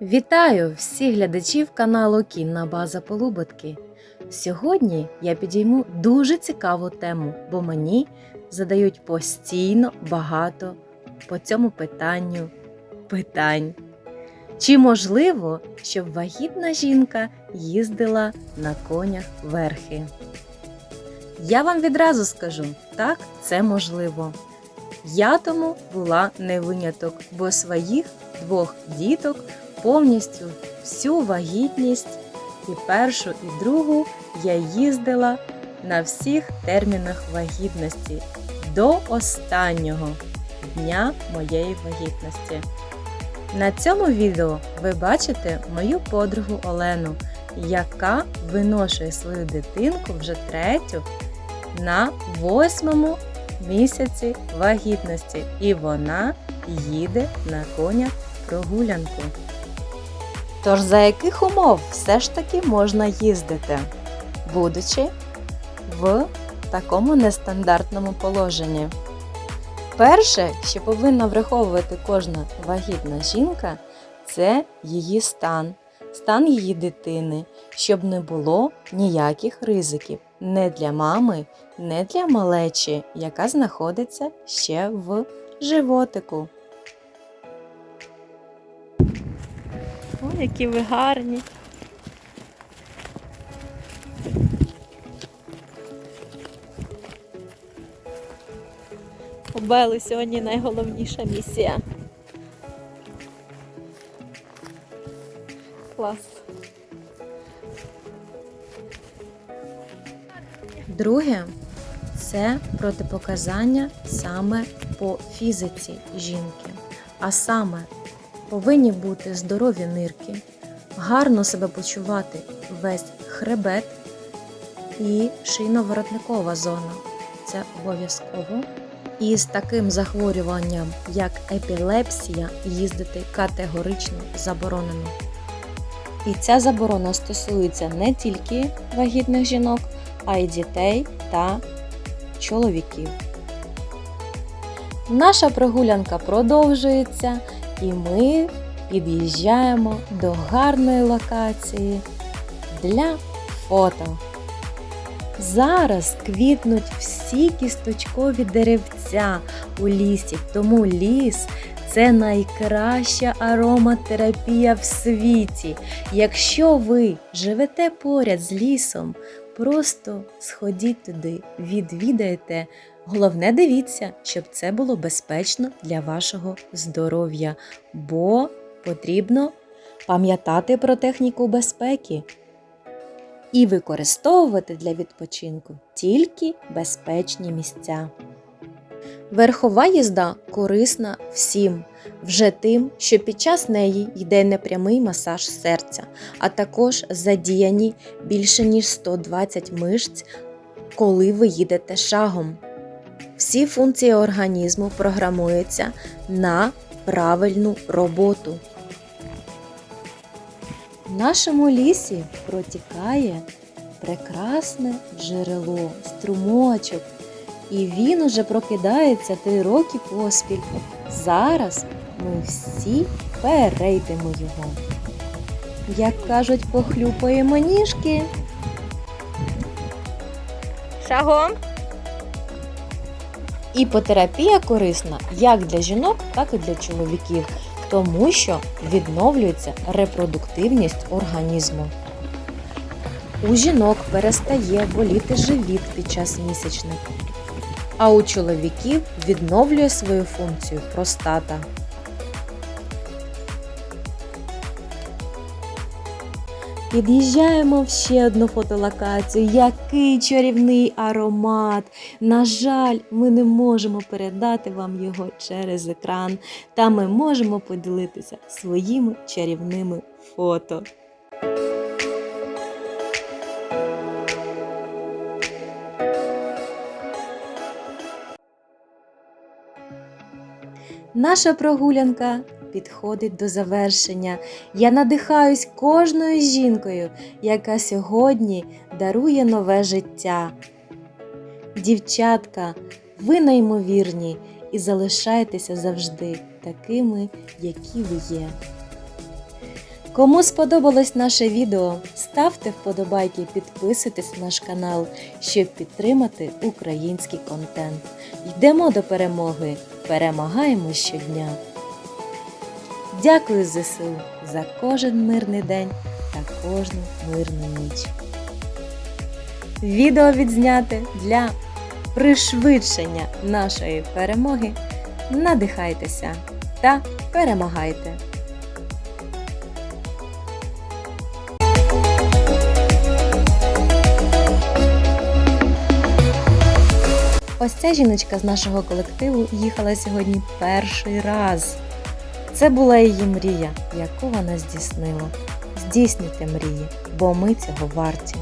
Вітаю всіх глядачів каналу Кінна База Полуботки. Сьогодні я підійму дуже цікаву тему, бо мені задають постійно багато по цьому питанню питань. Чи можливо, щоб вагітна жінка їздила на конях верхи? Я вам відразу скажу, так, це можливо. Я тому була не виняток, бо своїх двох діток повністю всю вагітність і першу, і другу я їздила на всіх термінах вагітності до останнього дня моєї вагітності. На цьому відео ви бачите мою подругу Олену, яка виношує свою дитинку вже третю на восьмому місяці вагітності, і вона їде на конях прогулянку. Тож за яких умов все ж таки можна їздити, будучи в такому нестандартному положенні? Перше, що повинна враховувати кожна вагітна жінка, це її стан, стан її дитини, щоб не було ніяких ризиків не для мами, не для малечі, яка знаходиться ще в животику. Які ви гарні. Бели сьогодні найголовніша місія. Клас. Друге це протипоказання саме по фізиці жінки. А саме повинні бути здорові нирки, гарно себе почувати весь хребет і шийно-воротникова зона. Це обов'язково. І з таким захворюванням, як епілепсія, їздити категорично заборонено. І ця заборона стосується не тільки вагітних жінок, а й дітей та чоловіків. Наша прогулянка продовжується, і ми під'їжджаємо до гарної локації для фото. Зараз квітнуть всі кісточкові деревця у лісі, тому ліс це найкраща ароматерапія в світі. Якщо ви живете поряд з лісом, просто сходіть туди, відвідайте. Головне, дивіться, щоб це було безпечно для вашого здоров'я, бо потрібно пам'ятати про техніку безпеки і використовувати для відпочинку тільки безпечні місця. Верхова їзда корисна всім, вже тим, що під час неї йде непрямий масаж серця, а також задіяні більше ніж 120 мишць, коли ви їдете шагом. Всі функції організму програмуються на правильну роботу. В нашому лісі протікає прекрасне джерело, струмочок, і він уже прокидається три роки поспіль. Зараз ми всі перейдемо його. Як кажуть, похлюпаємо ніжки. Шагом. Іпотерапія корисна як для жінок, так і для чоловіків, тому що відновлюється репродуктивність організму. У жінок перестає боліти живіт під час місячних, а у чоловіків відновлює свою функцію простата. Під'їжджаємо в ще одну фотолокацію. Який чарівний аромат! На жаль, ми не можемо передати вам його через екран, та ми можемо поділитися своїми чарівними фото. Наша прогулянка підходить до завершення. Я надихаюсь кожною жінкою, яка сьогодні дарує нове життя. Дівчатка, ви неймовірні і залишайтеся завжди такими, які ви є. Кому сподобалось наше відео, ставте вподобайки, підписуйтесь на наш канал, щоб підтримати український контент. Йдемо до перемоги, перемагаємо щодня. Дякую ЗСУ за кожен мирний день та кожну мирну ніч. Відео відзняте для пришвидшення нашої перемоги. Надихайтеся та перемагайте! Ось ця жіночка з нашого колективу їхала сьогодні перший раз. Це була її мрія, яку вона здійснила. Здійснюйте мрії, бо ми цього варті.